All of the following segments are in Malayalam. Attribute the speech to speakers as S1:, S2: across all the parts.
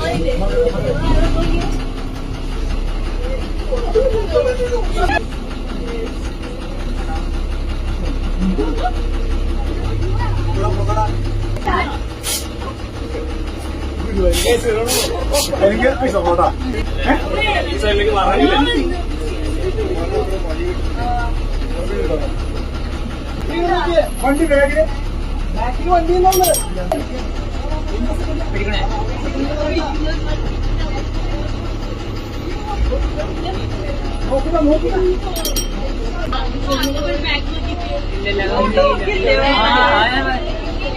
S1: Haydi.
S2: എനിക്ക് പൈസ പോട്ടാ വണ്ടി ബാഗിൽ ബാക്കിൽ വണ്ടി നോക്കുക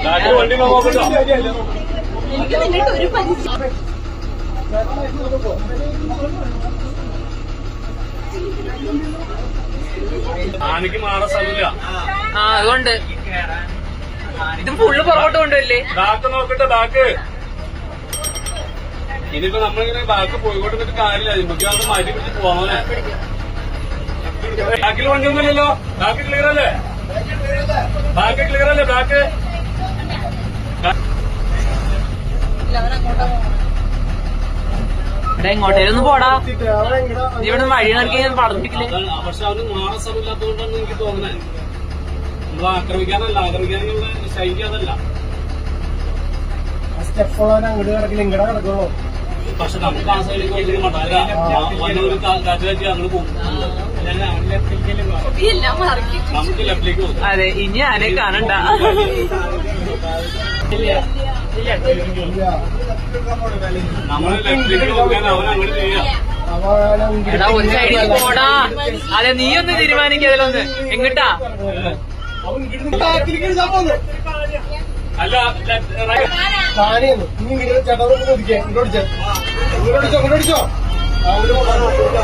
S1: നാട്ടിൽ വണ്ടി. നോക്കട്ടോ
S3: എനിക്ക് നിന്നിട്ട് ഒരു പരിചയം
S1: ആനക്ക് മാറാൻ സ്ഥലമില്ല.
S4: ആ അതുകൊണ്ട്. ഇത് ഫുള്ള് പുറകോട്ട് കൊണ്ടുവല്ലേ
S1: ബാക്ക് നോക്കട്ടെ ബാക്ക്. ഇനിയിപ്പോ നമ്മളിങ്ങനെ ബാക്ക് പോയിക്കോട്ട് നിന്നിട്ട് കാര്യമില്ല. നമുക്ക് അവിടെ മാറ്റി പിടിച്ച് പോവാം ബാക്കിൽ വണ്ടിയൊന്നുമില്ലല്ലോ ബാക്ക് ക്ലിയർ അല്ലേ? ബാക്ക് ക്ലിയർ അല്ലേ ബാക്ക്?
S4: ഇവിടെ എങ്ങോട്ടേലും ഒന്ന് പോടാ. ഇവിടെ വഴി നിറക്കി ഞാൻ പഠിപ്പിക്കില്ല
S1: പക്ഷെ അവർ സ്ഥലമില്ലാത്തതുകൊണ്ടാണ് എനിക്ക് തോന്നുന്നത് നമ്മൾ ആക്രമിക്കാനല്ല ആക്രമിക്കാനുള്ള ശൈലി അതല്ല.
S2: സ്റ്റെപ്പ് അങ്ങോട്ട് കിടക്കില്ല ഇങ്ങടെ കിടക്കണോ
S1: പക്ഷെ നമുക്ക് ആ സൈഡിലേക്ക് വണ്ടിക്ക് മട്ടാല വന്നൊരു കാറ്റ് കാറ്റി അങ്ങോട്ട് പോകും.
S3: എല്ലാം മറക്കി
S1: നമുക്ക് ലെഫ്റ്റിലേക്ക് പോകും.
S4: അതെ ഇനി ആരെ കാണണ്ട. എടാ ഒരു സൈഡിൽ പോടാ. അതെ നീ ഒന്ന് തീരുമാനിക്കുക അതിലൊന്ന്. എങ്ങിട്ടാ?
S1: അല്ല
S2: ചേട്ടാ ഇങ്ങോട്ട് ഇങ്ങോട്ട് ഇങ്ങോട്ടോ